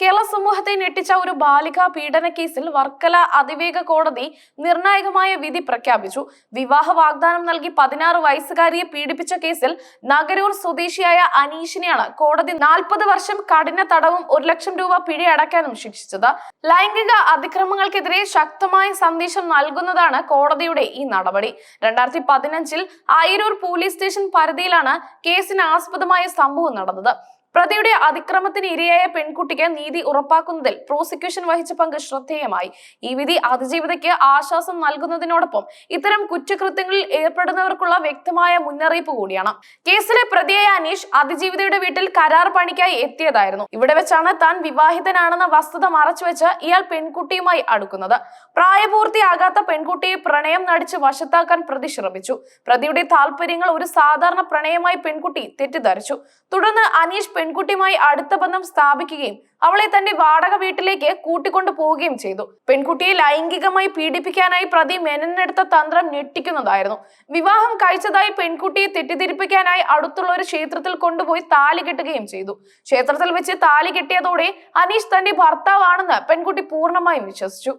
കേരള സമൂഹത്തെ ഞെട്ടിച്ച ഒരു ബാലികാ പീഡന കേസിൽ വർക്കല അതിവേഗ കോടതി നിർണായകമായ വിധി പ്രഖ്യാപിച്ചു. വിവാഹ വാഗ്ദാനം നൽകി പതിനാറ് വയസ്സുകാരിയെ പീഡിപ്പിച്ച കേസിൽ നഗരൂർ സ്വദേശിയായ അനീഷിനെയാണ് കോടതി നാൽപ്പത് വർഷം കഠിന തടവും ഒരു ലക്ഷം രൂപ പിഴയടക്കാനും ശിക്ഷിച്ചത്. ലൈംഗിക അതിക്രമങ്ങൾക്കെതിരെ ശക്തമായ സന്ദേശം നൽകുന്നതാണ് കോടതിയുടെ ഈ നടപടി. രണ്ടായിരത്തി പതിനഞ്ചിൽ ആയിരൂർ പോലീസ് സ്റ്റേഷൻ പരിധിയിലാണ് കേസിന് ആസ്പദമായ സംഭവം നടന്നത്. പ്രതിയുടെ അതിക്രമത്തിന് ഇരയായ പെൺകുട്ടിക്ക് നീതി ഉറപ്പാക്കുന്നതിൽ പ്രോസിക്യൂഷൻ വഹിച്ച പങ്ക് ശ്രദ്ധേയമായി. ഈ വിധി അതിജീവിതയ്ക്ക് ആശ്വാസം നൽകുന്നതിനോടൊപ്പം ഇത്തരം കുറ്റകൃത്യങ്ങളിൽ ഏർപ്പെടുന്നവർക്കുള്ള വ്യക്തമായ മുന്നറിയിപ്പ് കൂടിയാണ്. കേസിലെ പ്രതിയായ അനീഷ് അതിജീവിതയുടെ വീട്ടിൽ കരാർ പണിക്കായി എത്തിയതായിരുന്നു. ഇവിടെ വെച്ചാണ് താൻ വിവാഹിതനാണെന്ന വസ്തുത മറച്ചുവെച്ച് ഇയാൾ പെൺകുട്ടിയുമായി അടുക്കുന്നത്. പ്രായപൂർത്തിയാകാത്ത പെൺകുട്ടിയെ പ്രണയം നടിച്ച് വശത്താക്കാൻ പ്രതി ശ്രമിച്ചു. പ്രതിയുടെ താല്പര്യങ്ങൾ ഒരു സാധാരണ പ്രണയമായി പെൺകുട്ടി തെറ്റിദ്ധരിച്ചു. തുടർന്ന് അനീഷ് പെൺകുട്ടിയുമായി അടുത്ത ബന്ധം സ്ഥാപിക്കുകയും അവളെ തന്റെ വാടക വീട്ടിലേക്ക് കൂട്ടിക്കൊണ്ടു പോവുകയും ചെയ്തു. പെൺകുട്ടിയെ ലൈംഗികമായി പീഡിപ്പിക്കാനായി പ്രതി മെനനെടുത്ത തന്ത്രം ഞെട്ടിക്കുന്നതായിരുന്നു. വിവാഹം കഴിച്ചതായി പെൺകുട്ടിയെ തെറ്റിദ്ധരിപ്പിക്കാനായി അടുത്തുള്ള ഒരു ക്ഷേത്രത്തിൽ കൊണ്ടുപോയി താലി കെട്ടുകയും ചെയ്തു. ക്ഷേത്രത്തിൽ വെച്ച് താലി കെട്ടിയതോടെ അനീഷ് തന്റെ ഭർത്താവാണെന്ന് പെൺകുട്ടി പൂർണമായും വിശ്വസിച്ചു.